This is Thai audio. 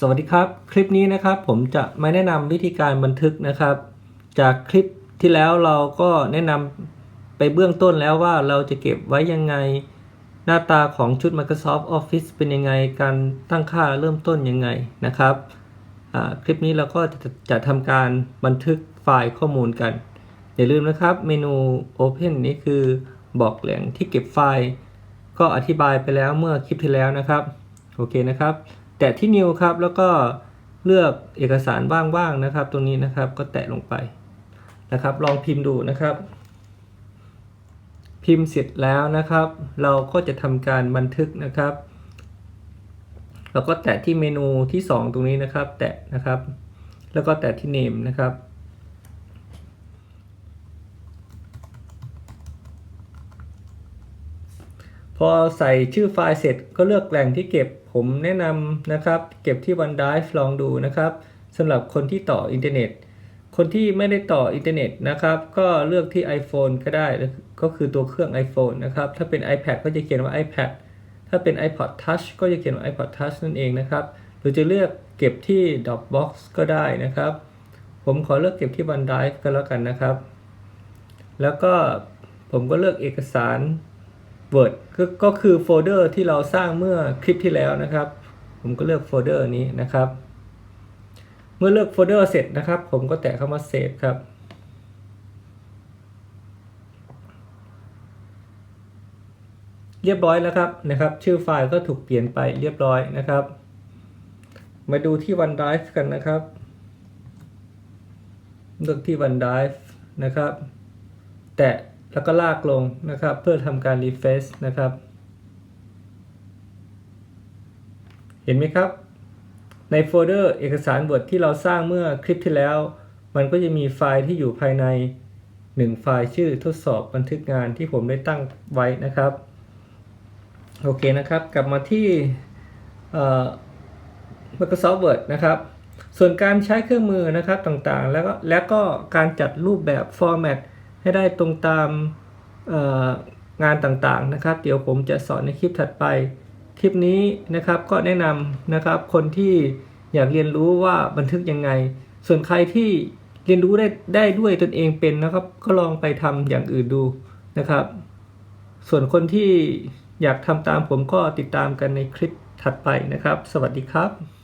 สวัสดีครับ คลิปนี้นะครับผมจะมาแนะนำวิธีการบันทึกนะครับ จากคลิปที่แล้วเราก็แนะนำไปเบื้องต้นแล้วว่าเราจะเก็บไว้ยังไง หน้าตาของชุด Microsoft Office เป็นยังไงการตั้งค่าเริ่มต้นยังไงนะครับคลิปนี้เราก็จะจะทำการบันทึกไฟล์ข้อมูลกัน อย่าลืมนะครับเมนู Open นี้คือบอกแหล่งที่เก็บไฟล์ ก็อธิบายไปแล้วเมื่อคลิปที่แล้วนะครับ โอเคนะครับ แตะที่ New ครับแล้วก็เลือกเอกสารว่างๆนะครับตรงนี้นะครับก็แตะลงไปนะครับ ลองพิมพ์ดูนะครับ พิมพ์เสร็จแล้วนะครับ เราก็จะทำการบันทึกนะครับ แล้วก็แตะที่เมนูที่ 2 ตรงนี้นะครับ แตะนะครับ แล้วก็แตะที่ Name นะครับ พอใส่ชื่อไฟล์เสร็จก็เลือกแหล่งที่เก็บผมแนะนำนะครับ เก็บที่ OneDrive ลองดูนะครับสำหรับคนที่ต่ออินเทอร์เน็ต คนที่ไม่ได้ต่ออินเทอร์เน็ตนะครับ ก็เลือกที่ iPhone ก็ได้ก็คือตัวเครื่อง iPhone นะครับ ถ้าเป็น iPad ก็จะเขียนว่า iPad ถ้าเป็น iPod Touch ก็จะเขียนว่า iPod Touch นั่นเองนะครับหรือจะเลือกเก็บที่ Dropbox ก็ได้นะครับ ผมขอเลือกเก็บที่ OneDrive ก็แล้วกันนะครับ แล้วก็ผมก็เลือกเอกสาร Word ก็ก็คือโฟลเดอร์ที่เราสร้างเมื่อคลิปที่แล้วนะครับ ผมก็เลือกโฟลเดอร์นี้นะครับ เมื่อเลือกโฟลเดอร์เสร็จนะครับ ผมก็แตะเข้ามาเซฟครับ เรียบร้อยแล้วครับนะครับ ชื่อไฟล์ก็ถูกเปลี่ยนไปเรียบร้อยนะครับ มาดูที่ OneDrive กันนะครับ เลือกที่ OneDrive นะครับ แตะ แล้วก็ลากลงนะครับ เพื่อทำการ refresh นะครับ เห็นไหมครับ ในโฟลเดอร์เอกสารบทที่เราสร้างเมื่อคลิปที่แล้ว มันก็จะมีไฟล์ที่อยู่ภายใน 1 ไฟล์ชื่อทดสอบบันทึกงานที่ผมได้ตั้งไว้นะครับ โอเคนะครับ กลับมาที่ Microsoft Word นะครับส่วนการใช้เครื่องมือนะครับต่างๆ แล้วก็แล้วก็การจัดรูปแบบ format ให้ได้ตรงตามงานต่างๆนะครับ เดี๋ยวผมจะสอนในคลิปถัดไป คลิปนี้นะครับก็แนะนำนะครับคนที่อยากเรียนรู้ว่าบันทึกยังไง ส่วนใครที่เรียนรู้ได้ได้ด้วยตนเองเป็นนะครับ ก็ลองไปทำอย่างอื่นดูนะครับ ส่วนคนที่อยากทำตามผมก็ติดตามกันในคลิปถัดไปนะครับ สวัสดีครับ